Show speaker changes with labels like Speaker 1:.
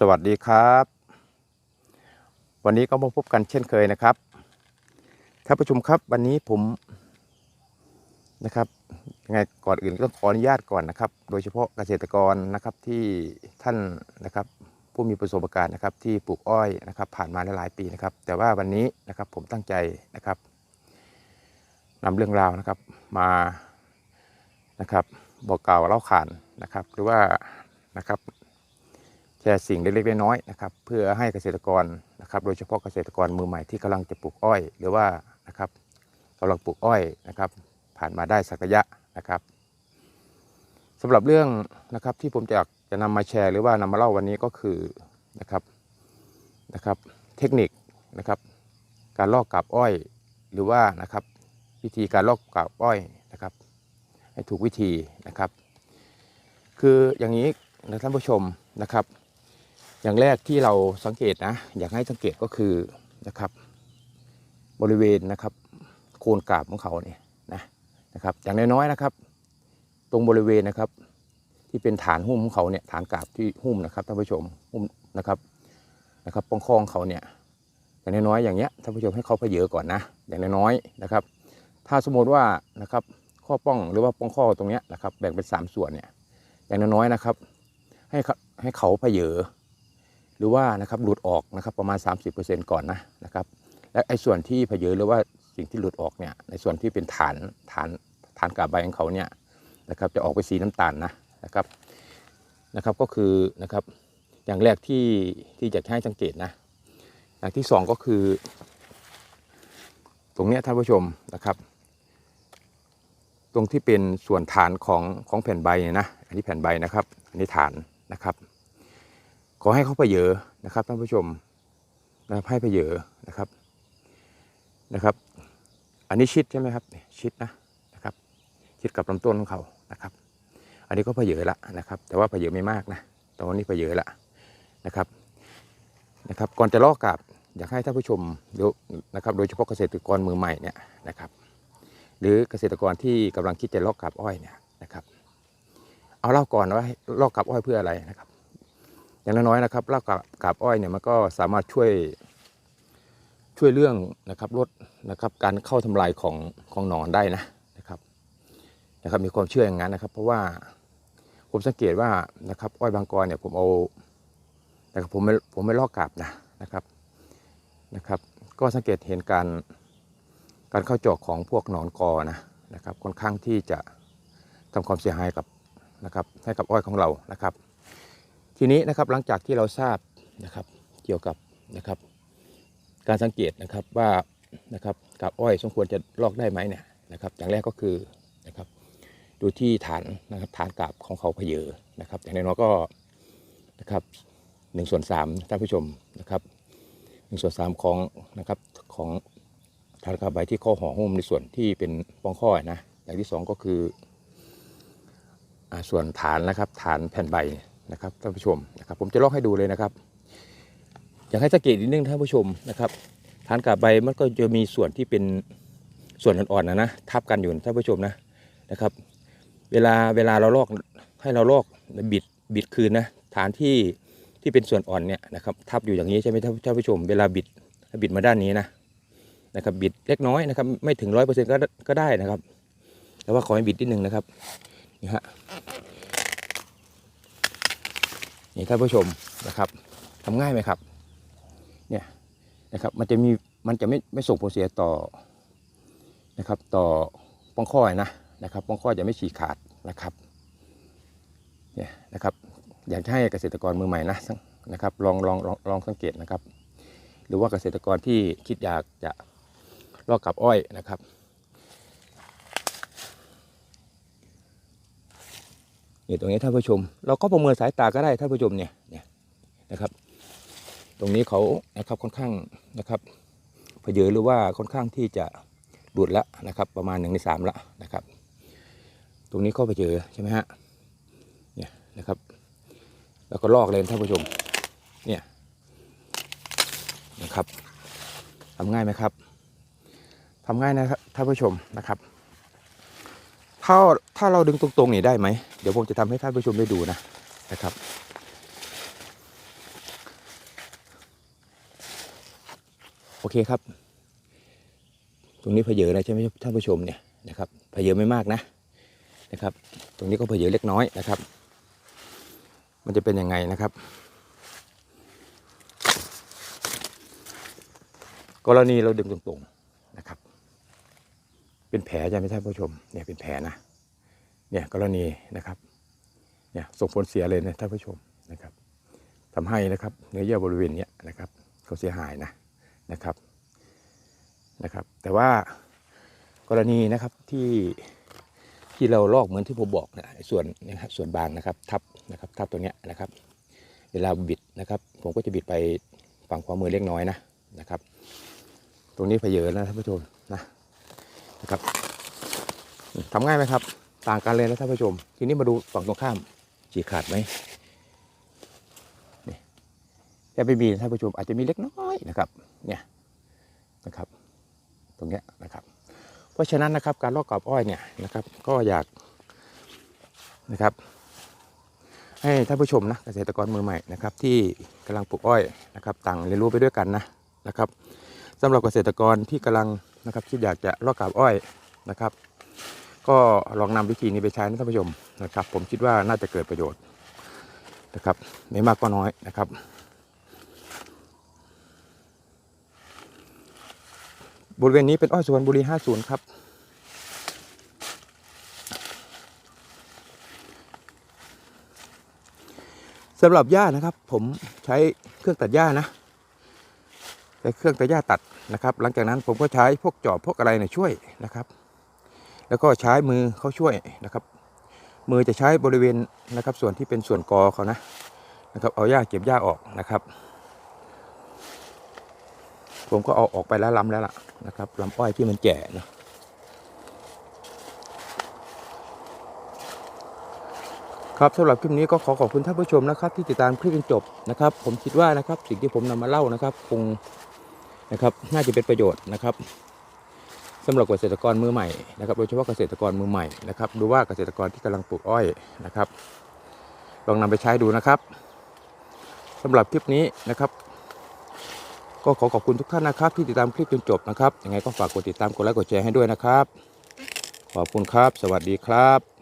Speaker 1: สวัสดีครับ วันนี้ก็มาพบกันเช่นเคยนะครับท่านผู้ชมครับวันนี้ผมนะครับยังไงก่อนอื่นก็ต้องขออนุญาตก่อนนะครับ โดยเฉพาะเกษตรกรนะครับที่ท่านนะครับผู้มีประสบการณ์นะครับที่ปลูกอ้อยนะครับ ผ่านมาหลายปีนะครับ แต่ว่าวันนี้นะครับผมตั้งใจนะครับนำเรื่องราวนะครับมานะครับบอกกล่าวเล่าขานนะครับ หรือว่านะครับ แชร์สิ่งเล็กๆน้อยๆนะครับเพื่อให้เกษตรกรนะครับ โดยเฉพาะเกษตรกรมือใหม่ที่กำลังจะปลูกอ้อย หรือว่านะครับกำลังปลูกอ้อยนะครับ ผ่านมาได้สักระยะนะครับสำหรับเรื่องนะครับที่ผมจะจะนำมาแชร์หรือว่านำมาเล่าวันนี้ก็คือนะครับนะครับ เทคนิคนะครับ การลอกกาบอ้อย หรือว่านะครับวิธีการลอกกาบอ้อยนะครับ ให้ถูกวิธีนะครับ คืออย่างนี้นะท่านผู้ชมนะครับ อย่างแรกที่เราสังเกตนะ อยากให้สังเกตก็คือนะครับ บริเวณนะครับ โคนกาบของเขาเนี่ยนะนะครับ อย่างน้อยๆนะครับ ตรงบริเวณนะครับ ที่เป็นฐานหุ้มของเขาเนี่ยฐานกาบที่หุ้มนะครับท่านผู้ชมหุ้มนะครับนะครับป้องคองเขาเนี่ยอย่างน้อยๆอย่างเงี้ยท่านผู้ชมให้เขาเพเยอะก่อนนะ อย่างน้อยๆนะครับ ถ้าสมมติว่านะครับข้อป้องหรือว่าป้องข้อตรงเนี้ยนะครับ แบ่งเป็นสามส่วนเนี่ยอย่างน้อยๆนะครับ ให้ให้เขาเพเยอ หรือว่านะครับหลุดออกนะครับประมาณ 30%ก่อนนะนะครับและไอ้ส่วนที่เพเยอหรือว่าสิ่งที่หลุดออกเนี่ยในส่วนที่เป็นฐานฐานฐานกาบใบของเขาเนี่ยนะครับจะออกไปสีน้ำตาลนะนะครับนะครับก็คือนะครับอย่างแรกที่ที่จะให้สังเกตนะอย่างที่สองก็คือ ตรงเนี้ยท่านผู้ชมนะครับ ตรงที่เป็นส่วนฐานของของแผ่นใบเนี่ยนะ อันนี้แผ่นใบนะครับ อันนี้ฐานนะครับ ขอให้เขาไปเยอะนะครับท่านผู้ชมนะครับให้ไปเยอะนะครับนะครับ อันนี้ชิดใช่ไหมครับชิดนะนะครับ ชิดกับลำต้นของเขานะครับ อันนี้ก็ไปเยอะละนะครับ แต่ว่าไปเยอะไม่มากนะตอนนี้ไปเยอะละนะครับนะครับ ก่อนจะลอกกับอยากให้ท่านผู้ชมดูนะครับ โดยเฉพาะเกษตรกรมือใหม่เนี่ยนะครับ หรือเกษตรกรที่กำลังคิดจะลอกกับอ้อยเนี่ยนะครับ เอาเล่าก่อนว่าลอกกับอ้อยเพื่ออะไรนะครับ อย่างน้อยๆนะครับรากกาบอ้อยเนี่ยมันก็สามารถช่วยช่วยเรื่องนะครับลดนะครับการเข้าทำลายของของหนอนได้นะนะครับนะครับมีความเชื่ออย่างนั้นนะครับ เพราะว่าผมสังเกตว่านะครับอ้อยบางกรเนี่ยผมเอานะครับผมไม่ผมไม่ลอกกาบนะนะครับนะครับ ก็สังเกตเห็นการการเข้าจอกของพวกหนอนกอนะนะครับค่อนข้างที่จะทำความเสียหายกับนะครับให้กับอ้อยของเรานะครับ ทีนี้นะครับหลังจากที่เราทราบนะครับเกี่ยวกับนะครับ การสังเกตนะครับว่านะครับกับอ้อยสมควรจะลอกได้ไหมเนี่ยนะครับ อย่างแรกก็คือนะครับดูที่ฐานนะครับฐานกาบของเขาเพเยอนะครับอย่างน้อยก็นะครับหนึ่งส่วนสามท่านผู้ชมนะครับหนึ่งส่วนสามของนะครับของฐานกาบใบที่ข้อห่อหุ้มในส่วนที่เป็นป้องข้อนะอย่างที่สองก็คืออ่าส่วนฐานนะครับฐานแผ่นใบ นะครับท่านผู้ชมนะครับ ผมจะลอกให้ดูเลยนะครับ อยากให้สังเกตนิดนึงท่านผู้ชมนะครับฐานกาบใบมันก็จะมีส่วนที่เป็นส่วนอ่อนๆนะนะทับกันอยู่ท่านผู้ชมนะนะครับ เวลาเวลาเราลอกให้เราลอกบิดบิดคืนนะฐานที่ที่เป็นส่วนอ่อนเนี่ยนะครับทับอยู่อย่างนี้ใช่ไหมท่านผู้ชม เวลาบิดบิดมาด้านนี้นะนะครับบิดเล็กน้อยนะครับไม่ถึงร้อยเปอร์เซ็นต์ก็ก็ได้นะครับ แต่ว่าขอให้บิดนิดนึงนะครับนี่ฮะ นี่ท่านผู้ชมนะครับทำง่ายไหมครับ เนี่ยนะครับ มันจะมีมันจะไม่ไม่ส่งผลเสียต่อนะครับ ต่อป้องข้อนะนะครับ ป้องข้อจะไม่ฉีกขาดนะครับเนี่ยนะครับอยากให้เกษตรกรมือใหม่นะนะครับ ลองลองลองลองสังเกตนะครับ หรือว่าเกษตรกรที่คิดอยากจะลอกกับอ้อยนะครับ นี่ตรงนี้ท่านผู้ชม เราก็ประเมินสายตาก็ได้ท่านผู้ชมเนี่ยเนี่ยนะครับ ตรงนี้เขานะครับค่อนข้างนะครับเพเยอหรือว่าค่อนข้างที่จะดูดละนะครับ ประมาณหนึ่งในสามละนะครับ ตรงนี้ก็เพเยอใช่ไหมฮะเนี่ยนะครับ แล้วก็ลอกเลยท่านผู้ชมเนี่ยนะครับทำง่ายไหมครับทำง่ายนะครับท่านผู้ชมนะครับ ถ้า ถ้าเราดึงตรงๆนี่ได้ไหมเดี๋ยวผมจะทำให้ท่านผู้ชมได้ดูนะนะครับ โอเคครับ ตรงนี้เพเยอนะใช่ไหมท่านผู้ชมเนี่ยนะครับเพเยอไม่มากนะนะครับ ตรงนี้ก็เพเยอเล็กน้อยนะครับ มันจะเป็นยังไงนะครับ กรณีเราดึงตรงๆนะครับ เป็นแผลใช่ไหมท่านผู้ชมเนี่ยเป็นแผลนะ เนี่ยกรณีนะครับเนี่ยส่งผลเสียเลยนะท่านผู้ชมนะครับทำให้นะครับเนื้อเยื่อบริเวณเนี้ยนะครับเขาเสียหายนะนะครับนะครับ แต่ว่ากรณีนะครับที่ที่เราลอกเหมือนที่ผมบอกนะส่วนนะครับส่วนบางนะครับทับนะครับทับตัวเนี้ยนะครับ เวลาบิดนะครับ ผมก็จะบิดไปฝั่งขวามือเล็กน้อยนะนะครับ ตรงนี้เพเยอะนะท่านผู้ชมนะนะครับทำง่ายไหมครับ ต่างกันเลยนะท่านผู้ชม ทีนี้มาดูฝั่งตรงข้ามฉีกขาดไหมนี่แต่ไม่มีนะท่านผู้ชม อาจจะมีเล็กน้อยนะครับ เนี่ยนะครับ ตรงเนี้ยนะครับ เพราะฉะนั้นนะครับการลอกกรอบอ้อยเนี่ยนะครับ ก็อยากนะครับ ให้ท่านผู้ชมนะเกษตรกรมือใหม่นะครับ ที่กำลังปลูกอ้อยนะครับต่างเรียนรู้ไปด้วยกันนะนะครับสำหรับเกษตรกรที่กำลังนะครับคิดอยากจะลอกกาบอ้อยนะครับ ก็ลองนำวิธีนี้ไปใช้นะท่านผู้ชมนะครับ ผมคิดว่าน่าจะเกิดประโยชน์นะครับไม่มากก็น้อยนะครับ บริเวณนี้เป็นอ้อยสวรรณบุรี 50 ครับ สำหรับหญ้านะครับ ผมใช้เครื่องตัดหญ้านะใช้เครื่องตัดหญ้าตัดนะครับ หลังจากนั้นผมก็ใช้พวกจอบพวกอะไรเนี่ยช่วยนะครับ แล้วก็ใช้มือเขาช่วยนะครับ มือจะใช้บริเวณนะครับ ส่วนที่เป็นส่วนกอเขานะนะครับ เอาหญ้าเก็บหญ้าออกนะครับ ผมก็เอาออกไปแล้วลำแล้วล่ะนะครับลำอ้อยที่มันแก่นะครับสำหรับคลิปนี้ก็ขอขอบคุณท่านผู้ชมนะครับ ที่ติดตามคลิปจนจบนะครับ ผมคิดว่านะครับสิ่งที่ผมนำมาเล่านะครับ คงนะครับ น่าจะเป็นประโยชน์นะครับ สำหรับเกษตรกรมือใหม่นะครับ โดยเฉพาะเกษตรกรมือใหม่นะครับ ดูว่าเกษตรกรที่กำลังปลูกอ้อยนะครับ ลองนำไปใช้ดูนะครับสำหรับคลิปนี้นะครับ ก็ขอขอบคุณทุกท่านนะครับ ที่ติดตามคลิปจนจบนะครับยังไงก็ฝากกดติดตามกดไลค์กดแชร์ให้ด้วยนะครับ ขอบคุณครับ สวัสดีครับ